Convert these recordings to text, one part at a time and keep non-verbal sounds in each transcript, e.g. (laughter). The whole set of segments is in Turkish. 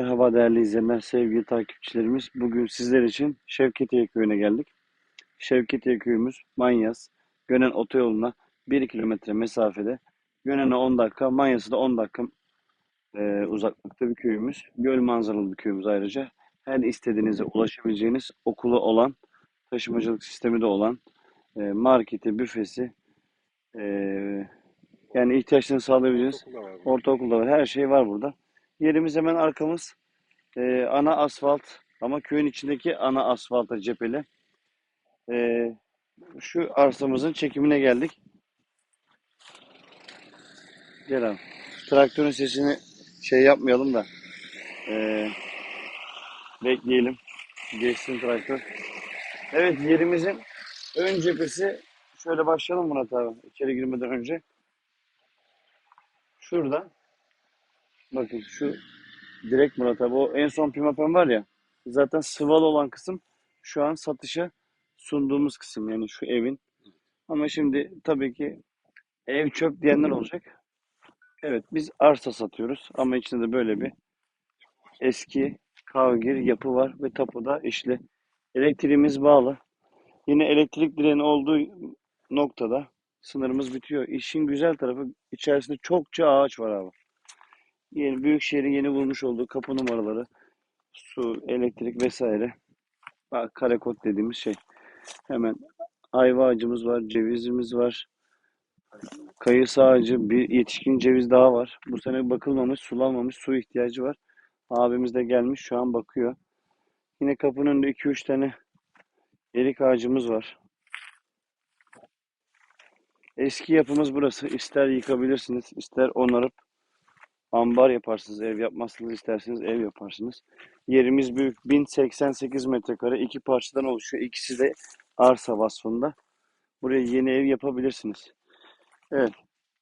Merhaba değerli izleyenler, sevgili takipçilerimiz. Bugün sizler için Şevketiye köyüne geldik. Şevketiye köyümüz Manyas, Gönen otoyoluna 1 kilometre mesafede. Gönen'e 10 dakika, Manyas'a da 10 dakika e, uzaklıkta bir köyümüz. Göl manzaralı bir köyümüz ayrıca. Her istediğinize ulaşabileceğiniz okulu olan, taşımacılık sistemi de olan, e, marketi, büfesi, e, yani ihtiyaçlarını sağlayabileceğiniz ortaokulda var. Her şey var burada. Yerimiz hemen arkamız. Ee, ana asfalt ama köyün içindeki ana asfalta cepheli. Ee, şu arsamızın çekimine geldik. Gel abi. Traktörün sesini şey yapmayalım da ee, bekleyelim. Geçsin traktör. Evet yerimizin ön cephesi şöyle başlayalım Murat abi içeri girmeden önce. Şurada bakın şu direkt Murat abi o en son pimapen var ya zaten sıvalı olan kısım şu an satışa sunduğumuz kısım yani şu evin. Ama şimdi tabii ki ev çöp diyenler olacak. Evet biz arsa satıyoruz ama içinde de böyle bir eski kavgir yapı var ve tapuda işli. Elektriğimiz bağlı. Yine elektrik direğinin olduğu noktada sınırımız bitiyor. İşin güzel tarafı içerisinde çokça ağaç var abi. Yeni Büyükşehir'in yeni bulmuş olduğu kapı numaraları, su, elektrik vesaire. Bak, Karekod dediğimiz şey. Hemen ayva ağacımız var, cevizimiz var. Kayısı ağacı, bir yetişkin ceviz daha var. Bu sene bakılmamış, sulanmamış, su ihtiyacı var. Abimiz de gelmiş, şu an bakıyor. Yine kapının önünde 2-3 tane erik ağacımız var. Eski yapımız burası. İster yıkabilirsiniz, ister onarıp ambar yaparsınız, ev yapmazsınız, isterseniz ev yaparsınız. Yerimiz büyük. 1088 metrekare. iki parçadan oluşuyor. İkisi de arsa vasfında. Buraya yeni ev yapabilirsiniz. Evet.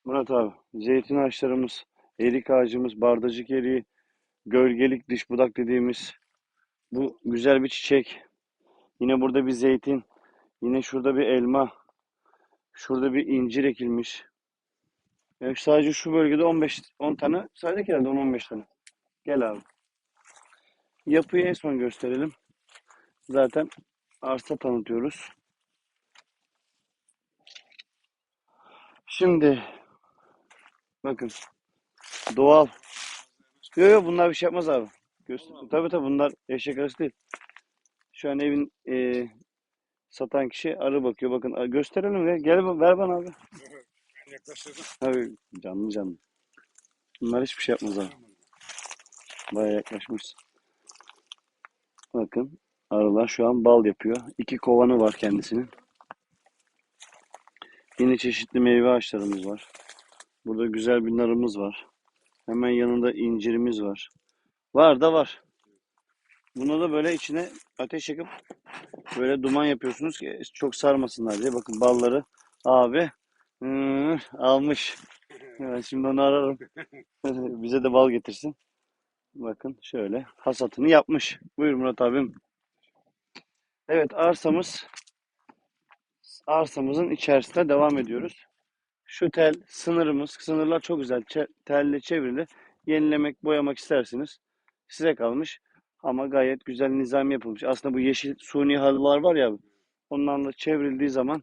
Murat abi. Zeytin ağaçlarımız, erik ağacımız, bardacık eriği, gölgelik dış budak dediğimiz bu güzel bir çiçek. Yine burada bir zeytin. Yine şurada bir elma. Şurada bir incir ekilmiş. Yani sadece şu bölgede 15 10 tane sadece herhalde 10-15 tane. Gel abi. Yapıyı en son gösterelim. Zaten arsa tanıtıyoruz. Şimdi bakın doğal. Yok yok bunlar bir şey yapmaz abi. Göster tabii tabii bunlar eşek arısı değil. Şu an evin e, satan kişi arı bakıyor. Bakın gösterelim ve gel ver bana abi. Yaklaştırdım. Abi canlı canlı. Bunlar hiçbir şey yapmaz abi. Baya yaklaşmış. Bakın arılar şu an bal yapıyor. İki kovanı var kendisinin. Yine çeşitli meyve ağaçlarımız var. Burada güzel bir narımız var. Hemen yanında incirimiz var. Var da var. Buna da böyle içine ateş yakıp böyle duman yapıyorsunuz ki çok sarmasınlar diye. Bakın balları abi hı, almış. Ben şimdi onu ararım. (laughs) Bize de bal getirsin. Bakın şöyle hasatını yapmış. Buyur Murat abim. Evet arsamız arsamızın içerisinde devam ediyoruz. Şu tel sınırımız. Sınırlar çok güzel. Çe- telle çevrili. Yenilemek, boyamak isterseniz size kalmış. Ama gayet güzel nizam yapılmış. Aslında bu yeşil suni halılar var ya onlarla çevrildiği zaman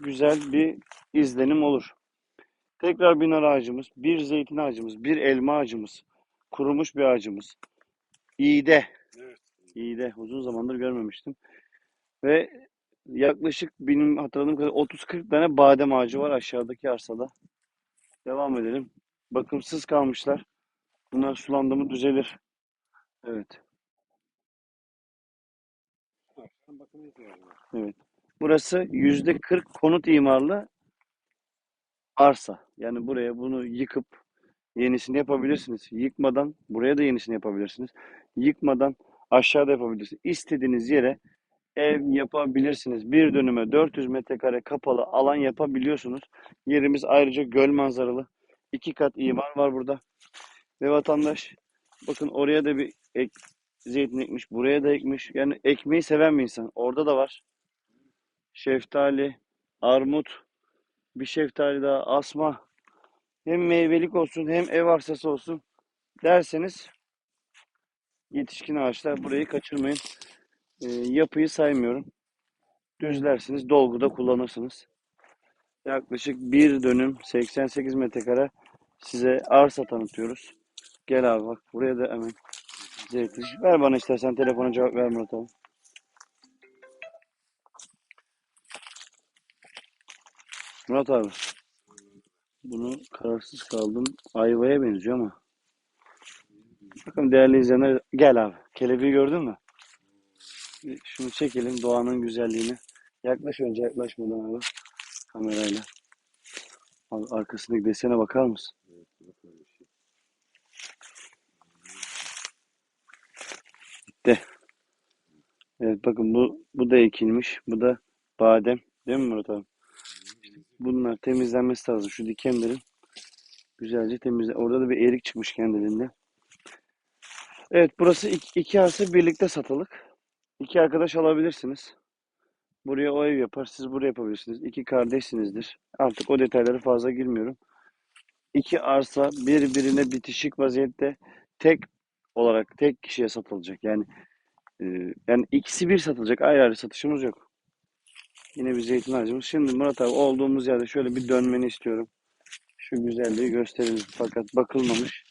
güzel bir izlenim olur. Tekrar bir nar ağacımız, bir zeytin ağacımız, bir elma ağacımız, kurumuş bir ağacımız. İğde. Evet. İğde. Uzun zamandır görmemiştim. Ve yaklaşık benim hatırladığım kadar 30-40 tane badem ağacı var aşağıdaki arsada. Devam edelim. Bakımsız kalmışlar. Bunlar sulandı mı düzelir. Evet. Evet. Burası %40 konut imarlı arsa. Yani buraya bunu yıkıp yenisini yapabilirsiniz. Yıkmadan buraya da yenisini yapabilirsiniz. Yıkmadan aşağıda yapabilirsiniz. İstediğiniz yere ev yapabilirsiniz. Bir dönüme 400 metrekare kapalı alan yapabiliyorsunuz. Yerimiz ayrıca göl manzaralı. İki kat imar var burada. Ve vatandaş bakın oraya da bir ek, zeytin ekmiş. Buraya da ekmiş. Yani ekmeği seven bir insan. Orada da var. Şeftali, armut, bir şeftali daha, asma. Hem meyvelik olsun hem ev arsası olsun derseniz Yetişkin ağaçlar burayı kaçırmayın. Ee, yapıyı saymıyorum. Düzlersiniz, dolguda kullanırsınız. Yaklaşık bir dönüm 88 metrekare size arsa tanıtıyoruz. Gel abi bak buraya da hemen zeytin. Ver bana istersen telefona cevap ver Murat abi. Murat abi. Bunu kararsız kaldım. Ayvaya benziyor ama. Bakın değerli izleyenler gel abi. Kelebeği gördün mü? Şunu çekelim doğanın güzelliğini. Yaklaş önce yaklaşmadan abi kamerayla. Abi arkasındaki desene bakar mısın? Gitti. Evet bakın bu bu da ekilmiş. Bu da badem. Değil mi Murat abi? Bunlar temizlenmesi lazım. Şu dikenlerin güzelce temizle. Orada da bir erik çıkmış kendiliğinden. Evet burası iki, iki arsa birlikte satılık. İki arkadaş alabilirsiniz. Buraya o ev yapar. Siz buraya yapabilirsiniz. İki kardeşsinizdir. Artık o detaylara fazla girmiyorum. İki arsa birbirine bitişik vaziyette tek olarak tek kişiye satılacak. Yani e, yani ikisi bir satılacak. Ayrı ayrı satışımız yok. Yine bir zeytin ağacımız. Şimdi Murat abi olduğumuz yerde şöyle bir dönmeni istiyorum. Şu güzelliği gösterelim. Fakat bakılmamış.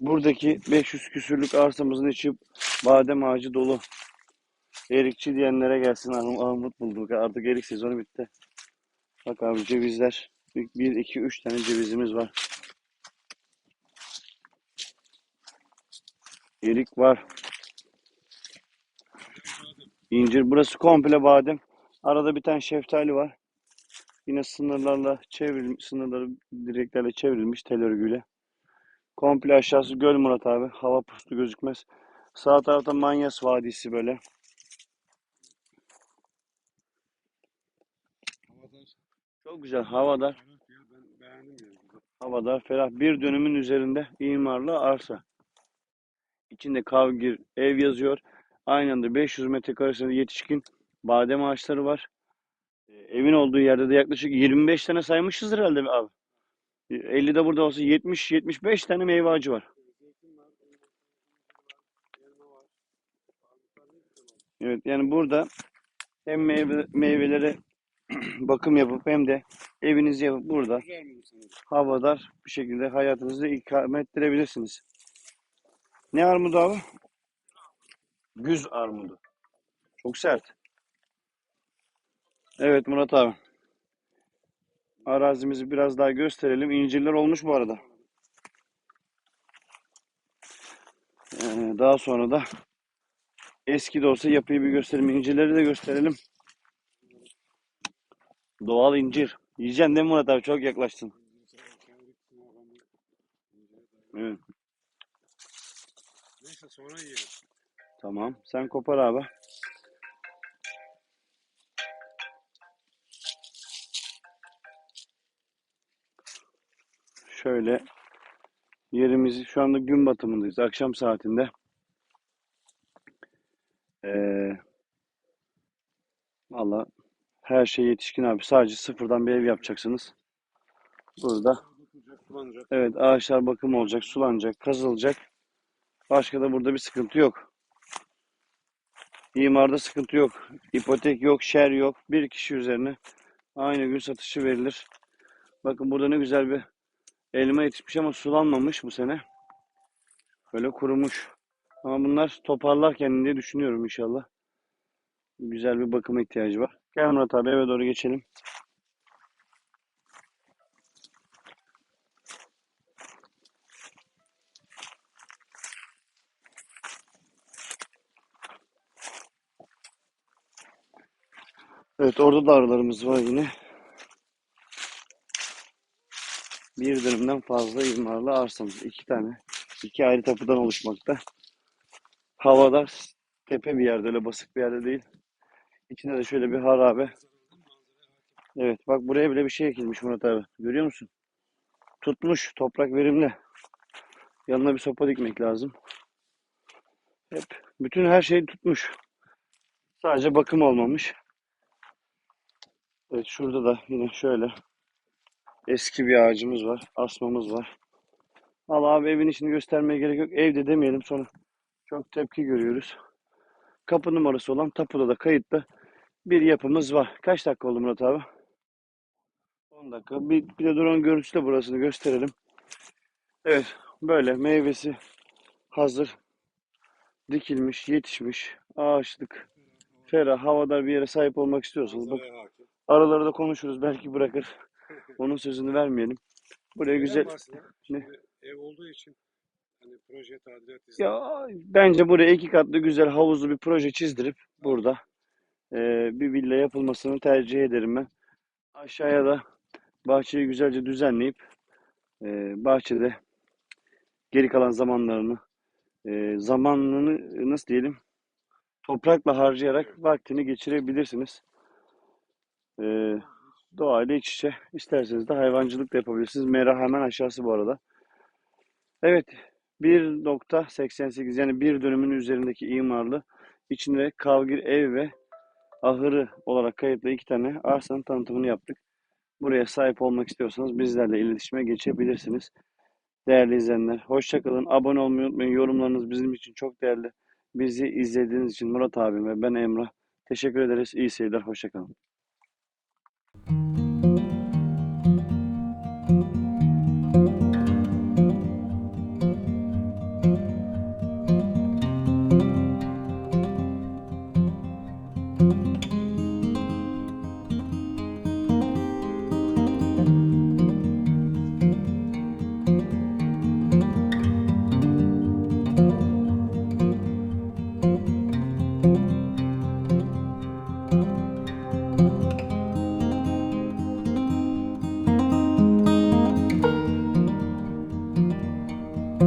Buradaki 500 küsürlük arsamızın içi badem ağacı dolu. Erikçi diyenlere gelsin. Arm- Armut bulduk. Artık erik sezonu bitti. Bak abi cevizler. 1, 2, 3 tane cevizimiz var. Erik var. İncir. Burası komple badem. Arada bir tane şeftali var. Yine sınırlarla çevrilmiş, sınırları direklerle çevrilmiş tel örgüyle. Komple aşağısı göl Murat abi. Hava puslu gözükmez. Sağ tarafta Manyas Vadisi böyle. Çok güzel havadar. Havadar ferah. Bir dönümün üzerinde imarlı arsa. İçinde kavgir ev yazıyor. Aynı anda 500 metrekaresinde yetişkin badem ağaçları var. Ee, Evin olduğu yerde de yaklaşık 25 tane saymışız herhalde abi. Ee, 50 de burada olsa 70-75 tane meyve ağacı var. Evet yani burada hem meyve, meyvelere (clears throat) bakım yapıp hem de evinizi yapıp burada havadar bir şekilde hayatınızı ikame ettirebilirsiniz. Ne armudu abi? Güz armudu. Çok sert. Evet Murat abi. Arazimizi biraz daha gösterelim. İncirler olmuş bu arada. Ee, daha sonra da eski de olsa yapıyı bir gösterelim. İncirleri de gösterelim. Doğal incir. Yiyeceksin değil mi Murat abi? Çok yaklaştın. Evet. Neyse sonra yiyelim. Tamam. Sen kopar abi. Şöyle yerimizi şu anda gün batımındayız. Akşam saatinde. Ee, valla her şey yetişkin abi. Sadece sıfırdan bir ev yapacaksınız. Burada evet ağaçlar bakım olacak, sulanacak, kazılacak. Başka da burada bir sıkıntı yok. İmarda sıkıntı yok. İpotek yok, şer yok. Bir kişi üzerine aynı gün satışı verilir. Bakın burada ne güzel bir elma yetişmiş ama sulanmamış bu sene. Böyle kurumuş. Ama bunlar toparlar kendini diye düşünüyorum inşallah. Güzel bir bakıma ihtiyacı var. Gel Murat abi eve doğru geçelim. Evet orada da arılarımız var yine. Bir dönümden fazla imarlı arsamız. iki tane. iki ayrı tapudan oluşmakta. Havada tepe bir yerde öyle basık bir yerde değil. İçinde de şöyle bir harabe. Evet bak buraya bile bir şey ekilmiş Murat abi. Görüyor musun? Tutmuş. Toprak verimli. Yanına bir sopa dikmek lazım. Hep bütün her şey tutmuş. Sadece bakım olmamış. Evet şurada da yine şöyle eski bir ağacımız var. Asmamız var. Allah abi evin içini göstermeye gerek yok. Evde demeyelim sonra Çok tepki görüyoruz. Kapı numarası olan tapuda da kayıtlı bir yapımız var. Kaç dakika oldu Murat abi? 10 dakika. Bir, bir de drone görüntüsüyle burasını gösterelim. Evet, böyle meyvesi hazır. Dikilmiş, yetişmiş, ağaçlık, ferah, havadar bir yere sahip olmak istiyorsanız bak araları da konuşuruz belki bırakır. Onun sözünü vermeyelim. Buraya Neden güzel? Ne? Ev olduğu için hani proje tadilat izni. ya bence buraya iki katlı güzel havuzlu bir proje çizdirip burada eee, bir villa yapılmasını tercih ederim ben. Aşağıya da bahçeyi güzelce düzenleyip eee, bahçede geri kalan zamanlarını eee, zamanını nasıl diyelim toprakla harcayarak vaktini geçirebilirsiniz. Eee doğayla iç içe. İsterseniz de hayvancılık da yapabilirsiniz. Mera hemen aşağısı bu arada. Evet 1.88 yani bir dönümün üzerindeki imarlı içinde kavgir ev ve ahırı olarak kayıtlı iki tane arsanın tanıtımını yaptık. Buraya sahip olmak istiyorsanız bizlerle iletişime geçebilirsiniz. Değerli izleyenler, hoşça kalın. Abone olmayı unutmayın. Yorumlarınız bizim için çok değerli. Bizi izlediğiniz için Murat abim ve ben Emrah. Teşekkür ederiz. İyi seyirler. Hoşça thank you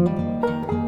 Música